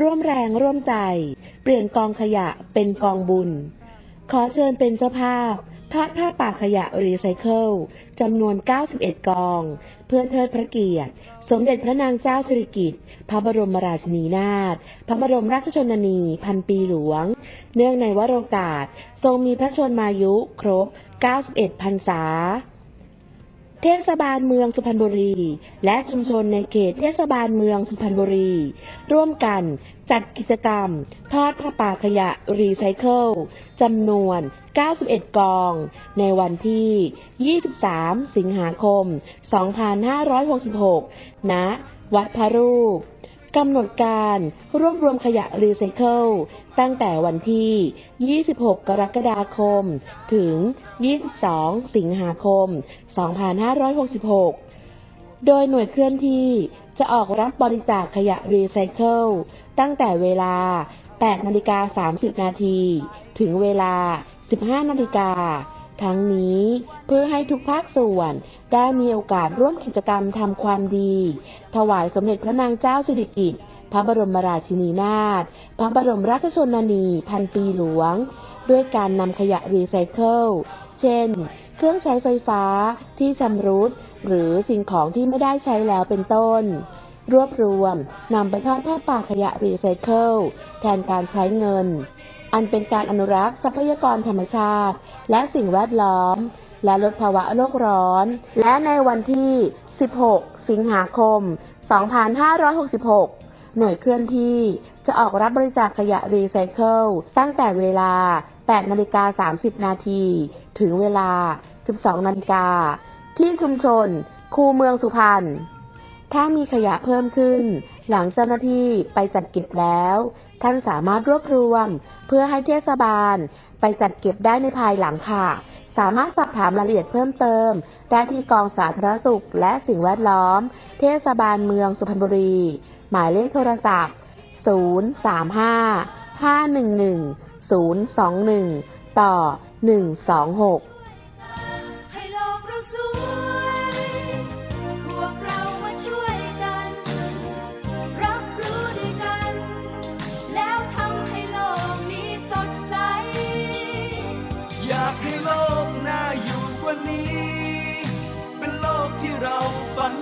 ร่วมแรงร่วมใจ เปลี่ยนกองขยะเป็นกองบุญ ขอเชิญเป็นเจ้าภาพ ทอดผ้าป่าขยะรีไซเคิลจำนวน 91 กอง เพื่อเทิดพระเกียรติ สมเด็จพระนางเจ้าสิริกิติ์พระบรมราชินีนาถพระบรมราชชนนีพันปีหลวง เนื่องในวโรกาส ทรงมีพระชนมายุครบ 91พรรษา เทศบาลเมืองสุพรรณบุรี และชุมชนในเขตเทศบาลเมืองสุพรรณบุรี ร่วมกันจัดกิจกรรม ทอดผ้าป่าขยะรีไซเคิลจำนวน 91 กอง ในวันที่ 23 สิงหาคม 2566 ณ วัดพระรูป กำหนดการรวบรวมขยะรีไซเคิลตั้งแต่วันที่ 26 กรกฎาคม ถึง 22 สิงหาคม 2566 โดยหน่วยเคลื่อนที่จะออกรับบริจาคขยะรีไซเคิลตั้งแต่เวลา 8 นาฬิกา 30 นาที ถึงเวลา 15 นาฬิกา ทั้งนี้เพื่อให้ทุกภาคส่วนได้มีโอกาสร่วมกิจกรรมทำความดี ถวายสมเด็จพระนางเจ้าสิริกิติ์พระบรมราชินีนาถพระบรมราชชนนี พันปีหลวง ด้วยการนำขยะรีไซเคิล เช่น เครื่องใช้ไฟฟ้าที่ชำรุด หรือสิ่งของที่ไม่ได้ใช้แล้วเป็นต้น รวบรวมนำไปทอดผ้าป่าขยะรีไซเคิล แทนการใช้เงิน อันเป็นการอนุรักษ์ทรัพยากรธรรมชาติ และสิ่งแวดล้อม และลดภาวะโลกร้อน และในวันที่ 16 สิงหาคม 2566 หน่วยเคลื่อนที่จะออกรับบริจาคขยะรีไซเคิลตั้งแต่เวลา 8 นาฬิกา 30 นาทีถึงเวลา 12 นาฬิกาที่ชุมชน คูเมืองสุพรรณ ถ้ามีขยะเพิ่มขึ้น หลังเจ้าหน้าที่ไปจัดเก็บแล้ว ท่านสามารถรวบรวม เพื่อให้เทศบาล ไปจัดเก็บได้ในภายหลังค่ะ สามารถสอบถามรายละเอียดเพิ่มเติม ได้ที่กองสาธารณสุข และสิ่งแวดล้อม เทศบาลเมืองสุพรรณบุรี หมายเลขโทรศัพท์ 035 511 021 ต่อ 126 นี้ เป็นโลกที่เราฝัน